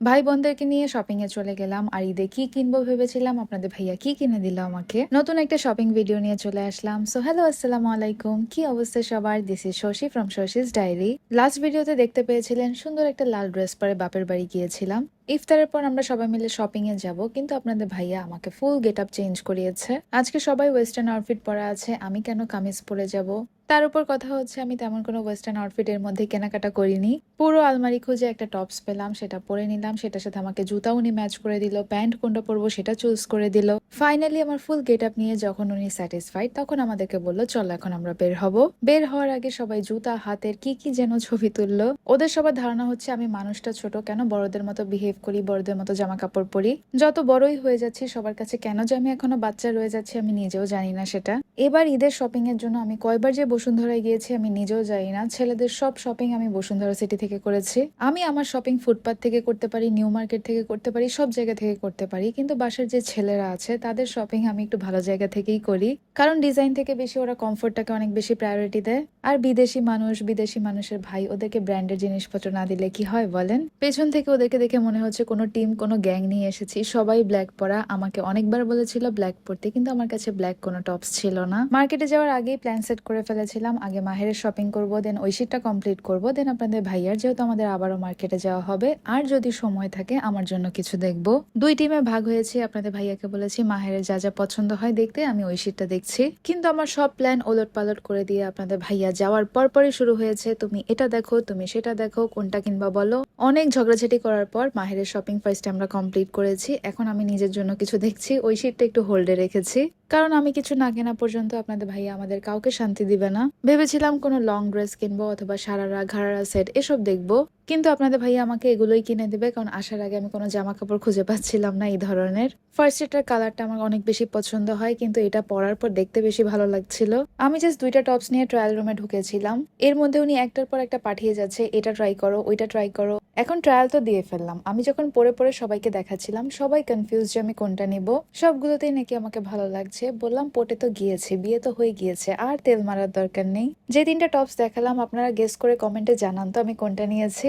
ভাই বোনদেরকে নিয়ে শপিং এ চলে গেলাম। আর ঈদে কি কিনবো ভেবেছিলাম? আপনাদের ভাইয়া কি কিনে দিল আমাকে? নতুন একটা শপিং ভিডিও নিয়ে চলে আসলাম। সো হ্যালো আসসালামু আলাইকুম। কি অবস্থা সবার? This is Shashi from Shashi's diary last ভিডিওতে দেখতে পেয়েছিলেন সুন্দর একটা লাল ড্রেস পরে বাপের বাড়ি গিয়েছিলাম। ইফতারের পর আমরা সবাই মিলে শপিং এ যাব, কিন্তু আপনাদের ভাইয়া আমাকে ফুল গেট আপ চেঞ্জ করিয়েছে। আজকে সবাই ওয়েস্টার্ন আউটফিট পরা আছে, আমি কেন কামিজ পরে যাব? তার উপর কথা হচ্ছে, আমি তেমন কোনো ওয়েস্টার্ন আউটফিটের মধ্যে কেনাকাটা করিনি। পুরো আলমারি খুঁজে একটা টপস পেলাম, সেটা পরে নিলাম, সেটার সাথে আমাকে জুতা উনি ম্যাচ করে দিল, প্যান্ট কোনটা পরবো সেটা চুজ করে দিল। ফাইনালি আমার ফুল গেট আপ নিয়ে যখন উনি স্যাটিসফাইড তখন আমাদেরকে বলল, চলো এখন আমরা বের হব। বের হওয়ার আগে সবাই জুতা, হাতের কি কি যেন ছবি তুললো। ওদের সবার ধারণা হচ্ছে আমি মানুষটা ছোট, কেন বড়দের মতো বিহেভ করি, বড়দের মতো জামা কাপড় পরি? যত বড়ই হয়ে যাচ্ছি, সবার কাছে কেন যে আমি এখনও বাচ্চা রয়ে যাচ্ছি, আমি নিজেও জানি না সেটা। এবার ঈদের শপিং এর জন্য আমি কয়বার যে বসুন্ধরায় গিয়েছি, আমি নিজেও জানি না। ছেলেদের সব শপিং আমি বসুন্ধরা সিটি থেকে করেছি। আমি আমার শপিং ফুটপাথ থেকে করতে পারি নিউ মার্কেট থেকে করতে পারি, সব জায়গা থেকে করতে পারি। কিন্তু বাসার যে ছেলেরা আছে তাদের শপিং আমি একটু ভালো জায়গা থেকেই করি। কারণ ডিজাইন থেকে বেশি ওরা কমফোর্টটাকে অনেক বেশি প্রায়োরিটি দেয়। আর বিদেশি মানুষ, বিদেশি মানুষের ভাই, ওদেরকে ব্র্যান্ডের জিনিসপত্র না দিলে কি হয় বলেন? পেছন থেকে ওদেরকে দেখে মনে হচ্ছে কোনো টিম কোনো গ্যাং নিয়ে এসেছি। সবাই ব্ল্যাক পরা। আমাকে অনেকবার বলেছিল ব্ল্যাক পরতে, কিন্তু আমার কাছে ব্ল্যাক কোনো টপস ছিল না। মার্কেটে যাওয়ার আগেই প্ল্যান সেট করে ফেলেছিলাম। আগে মাহেরের শপিং করব দেন ঐশীরটা কমপ্লিট করব দেন আপনাদের ভাইয়ার, যেহেতু আমাদের আবারও মার্কেটে যাওয়া হবে। আর যদি সময় থাকে, আমার জন্য কিছু দেখব। দুই টিমে ভাগ হয়েছে, আপনাদের ভাইয়াকে বলেছি মাহেরের যা যা পছন্দ হয় দেখতে আমি ওই ঐশীরটা দেখছি। কিন্তু আমার সব প্ল্যান ওলট পালট করে দিয়ে আপনাদের ভাইয়া যাওয়ার পরপরই শুরু হয়েছে। তুমি এটা দেখো, তুমি সেটা দেখো, কোনটা কিনবা বলো। অনেক ঝগড়াঝাটি করার পর মাহেরের শপিং ফার্স্ট আমরা কমপ্লিট করেছি। এখন আমি নিজের জন্য কিছু দেখছি, ওই শীটটা একটু হোল্ডে রেখেছি। কারণ আমি কিছু না কেনা পর্যন্ত আপনাদের ভাইয়া আমাদের কাউকে শান্তি দিবে না। ভেবেছিলাম কোনো লং ড্রেস কিনবো অথবা সারারা ঘাড়ারা সেট এসব দেখব। কিন্তু আপনাদের ভাইয়া আমাকে এগুলোই কিনে দেবে, কারণ আসার আগে আমি কোনো জামা কাপড় খুঁজে পাচ্ছিলাম না এই ধরনের। ফার্স্ট এটার কালারটা আমার অনেক বেশি পছন্দ হয়, কিন্তু এটা পরার পর দেখতে বেশি ভালো লাগছিল। আমি জাস্ট দুইটা টপস নিয়ে ট্রায়াল রুমে ঢুকেছিলাম। এর মধ্যে উনি একটার পর একটা পাঠিয়ে যাচ্ছে, এটা ট্রাই করো, ওইটা ট্রাই করো। এখন ট্রায়াল তো দিয়ে ফেললাম। আমি যখন পরে পরে সবাইকে দেখাচ্ছিলাম, সবাই কনফিউজ যে আমি কোনটা নিব। সবগুলোতেই নাকি আমাকে ভালো লাগছে। বললাম, পটে তো গিয়েছে, বিয়ে তো হয়ে গিয়েছে, আর তেল মারার দরকার নেই। যে তিনটা টপস দেখালাম, আপনারা গেস করে কমেন্টে জানান তো আমি কোনটা নিয়েছি।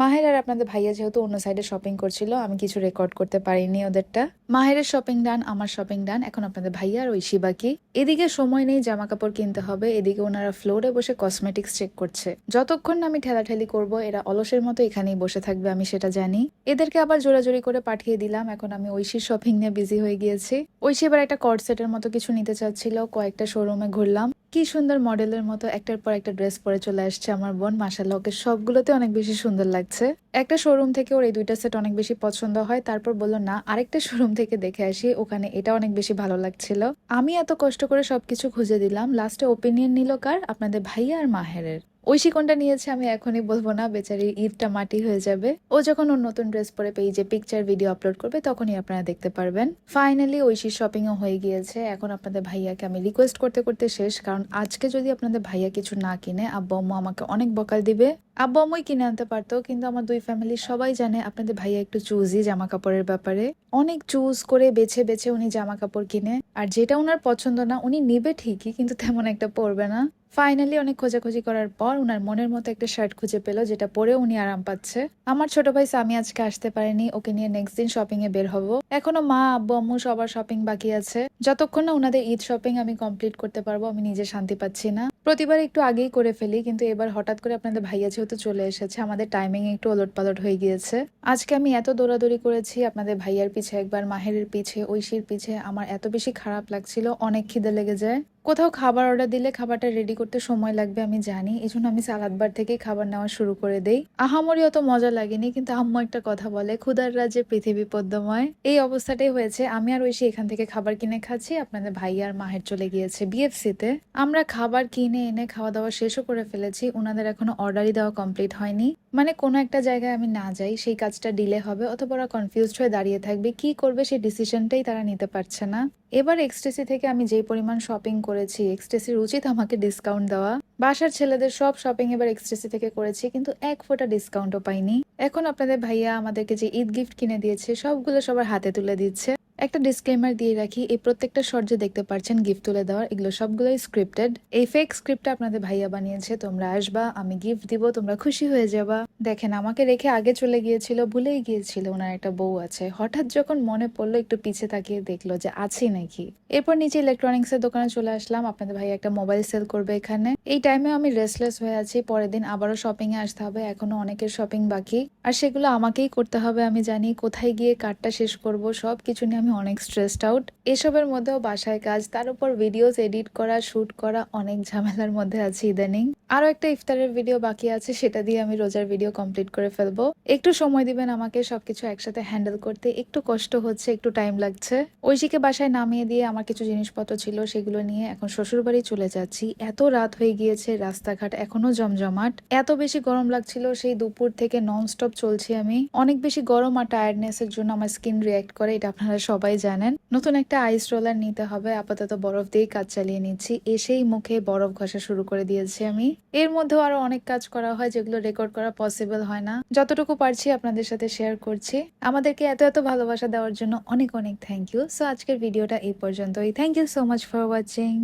মাহের আর আপনাদের ভাইয়া যেহেতু অন্য সাইডে শপিং করছিল, আমি কিছু রেকর্ড করতে পারিনি ওদেরটা। মাহেরের শপিং ডান আমার শপিং ডান এখন আপনাদের ভাইয়া আর ঐশী বাকি এদিকে সময় নেই জামা কাপড় কিনতে হবে, এদিকে ওনারা ফ্লোরে বসে কসমেটিক্স চেক করছে। যতক্ষণ আমি ঠেলাঠেলি করব, এরা অলসের মতো এখানেই বসে থাকবে, আমি সেটা জানি। এদেরকে আবার জোরাজোরি করে পাঠিয়ে দিলাম, এখন আমি ঐশীর শপিং নিয়ে বিজি হয়ে গিয়েছি। ঐশী এবার একটা কর্ড সেটের মতো কিছু নিতে চাচ্ছিল, কয়েকটা শোরুমে ঘুরলাম। কি সুন্দর মডেলের মতো, একটার পর একটা ড্রেস পরে চলে আসছে আমার বোন মাসাল্লাহ ওকে সবগুলোতে অনেক বেশি সুন্দর লাগছে একটা শোরুম থেকে ওর এই দুইটা সেট অনেক বেশি পছন্দ হয়। তারপর বলল, না, আরেকটা শোরুম থেকে দেখে আসি। ওখানে এটা অনেক বেশি ভালো লাগছিল। আমি এত কষ্ট করে সবকিছু খুঁজে দিলাম। লাস্টে ওপিনিয়ন নিল কার? আপনাদের ভাইয়া আর মাহেরের। ঐশী কোনটা নিয়েছে আমি এখনই বলব না। বেচারি ঈদটা মাটি হয়ে যাবে। ও যখন ওর নতুন ড্রেস পরে পেজে পিকচার ভিডিও আপলোড করবে, তখনই আপনারা দেখতে পারবেন। ফাইনালি ঐশীর শপিং ও হয়ে গিয়েছে। এখন আপনাদের ভাইয়াকে আমি রিকোয়েস্ট করতে করতে শেষ। কারণ আজকে যদি আপনাদের ভাইয়া কিছু না কিনে, আব্বু, আম্মু আমাকে অনেক বকাল দিবে। আব্বু আম্মুই কিনে আনতে পারতো, কিন্তু আমার দুই ফ্যামিলির সবাই জানে আপনাদের ভাইয়া একটু চুজি জামা কাপড়ের ব্যাপারে। অনেক চুজ করে বেছে বেছে উনি জামা কাপড় কিনে, আর যেটা ওনার পছন্দ না, উনি নিবে ঠিকই, কিন্তু তেমন একটা পরবে না। ফাইনালি অনেক খোঁজাখুঁজি করার পর উনার মনের মতো একটা শার্ট খুঁজে পেল, যেটা পরে উনি আরাম পাচ্ছে। আমার ছোট ভাই সামি আজকে আসতে পারেনি, ওকে নিয়ে নেক্সট দিন শপিং এ বের হব। এখনও মা, আব্বু আম্মু সবার শপিং বাকি আছে। যতক্ষণ না ওনাদের ঈদ শপিং আমি কমপ্লিট করতে পারব, আমি নিজে শান্তি পাচ্ছি না। প্রতিবার একটু আগেই করে ফেলি, কিন্তু এবার হঠাৎ করে আপনাদের ভাইয়া যেহেতু চলে এসেছে, আমাদের টাইমিং একটু ওলট পালট হয়ে গিয়েছে। আজকে আমি এত দৌড়াদৌড়ি করেছি, আপনাদের ভাইয়ার পিছে একবার মাহের পিছে, ঐশীর পিছে, আমার এত বেশি খারাপ লাগছিল, অনেক খিদে লেগে যায়। কোথাও খাবার অর্ডার দিলে খাবারটা রেডি করতে সময় লাগবে, আমি জানি। এই জন্য আমি সালাদ বার থেকেই খাবার নেওয়া শুরু করে দেই। আহামরি অত মজা লাগেনি, কিন্তু আম্মু একটা কথা বলে ক্ষুদার রাজ্যে পৃথিবী পদ্মময়। এই অবস্থাটাই হয়েছে। আমি আর ঐশী এখান থেকে খাবার কিনে খাচ্ছি, আপনাদের ভাই আর মাহের চলে গিয়েছে বিএফসি তে। আমরা খাবার কিনে এনে খাওয়া দাওয়া শেষও করে ফেলেছি ওনাদের এখনও অর্ডারই দেওয়া কমপ্লিট হয়নি। মানে কোনো একটা জায়গায় আমি না যাই, সেই কাজটা ডিলে হবে অথবা কনফিউজড হয়ে দাঁড়িয়ে থাকবে, কি করবে সেই ডিসিশনটাই তারা নিতে পারছে না। এবার এক্সটেসি থেকে আমি যে পরিমাণ শপিং করেছি এক্সটেসির উচিত আমাকে ডিসকাউন্ট দেওয়া। বাসার ছেলেদের সব শপিং এবার এক্সটেসি থেকে করেছি, কিন্তু এক ফোটা ডিসকাউন্টও পাইনি। এখন আপনাদের ভাইয়া আমাদেরকে যে ঈদ গিফট কিনে দিয়েছে, সবগুলো সবার হাতে তুলে দিচ্ছে। একটা ডিসক্লেমার দিয়ে রাখি, এই প্রত্যেকটা শর্ট যে দেখতে পাচ্ছেন গিফট তুলে দেওয়ার, এগুলো সবগুলোই স্ক্রিপ্টেড এই ফেক স্ক্রিপ্টটা আপনাদের ভাইয়া বানিয়েছে, তোমরা আসবা, আমি গিফট দিব, তোমরা খুশি হয়ে যাবা। দেখেন, আমাকে রেখে আগে চলে গিয়েছিল, ভুলেই গিয়েছিল, ওনার একটা বউ আছে। হঠাৎ যখন মনে পড়ল, একটু পিছে তাকিয়ে দেখল যে আছে নাকি। এরপর নিচে ইলেকট্রনিক্স এর দোকানে চলে আসলাম, আপনাদের ভাই একটা মোবাইল সেল করবে এখানে। এই টাইমে আমি রেস্টলেস হয়ে আছি, পরের দিন আবারও শপিং এ আসতে হবে, এখনও অনেকের শপিং বাকি। আর সেগুলো আমাকেই করতে হবে, আমি জানি কোথায় গিয়ে কার্ডটা শেষ করব সব কিছু নিয়ে আমি অনেক স্ট্রেসড আউট এসবের মধ্যেও বাসায় কাজ, তার উপর ভিডিওস এডিট করা শুট করা, অনেক ঝামেলার মধ্যে আছি ইদানিং আরও একটা ইফতারের ভিডিও বাকি আছে, সেটা দিয়ে আমি রোজার ভিডিও কমপ্লিট করে ফেলব। একটু সময় দিবেন আমাকে, সবকিছু একসাথে হ্যান্ডেল করতে। একটু কষ্ট হচ্ছে, একটু টাইম লাগছে। ঐশীকে বাসায় নামিয়ে দিয়ে আমার কিছু জিনিসপত্র ছিল, সেগুলো নিয়ে এখন শ্বশুর বাড়ি চলে যাচ্ছি। এত রাত হয়ে গিয়েছে, রাস্তাঘাট এখনও জমজমাট। এত বেশি গরম লাগছিল, সেই দুপুর থেকে নন স্টপ চলছি আমি। অনেক বেশি গরম আর টায়ার্ডনেস এর জন্য আমার স্কিন রিয়াক্ট করে, এটা আপনারা সবাই জানেন, নতুন একটা আইস রোলার নিতে হবে। আপাতত বরফ দিয়েই কাজ চালিয়ে নিচ্ছি। এসেই মুখে বরফ ঘষা শুরু করে দিয়েছি আমি। এর মধ্যেও আরও অনেক কাজ করা হয় যেগুলো রেকর্ড করা পসিবল হয় না। যতটুকু পারছি আপনাদের সাথে শেয়ার করছি। আমাদেরকে এত এত ভালোবাসা দেওয়ার জন্য অনেক অনেক থ্যাংক ইউ সো আজকের ভিডিওটা এই পর্যন্তই। Thank you so much for watching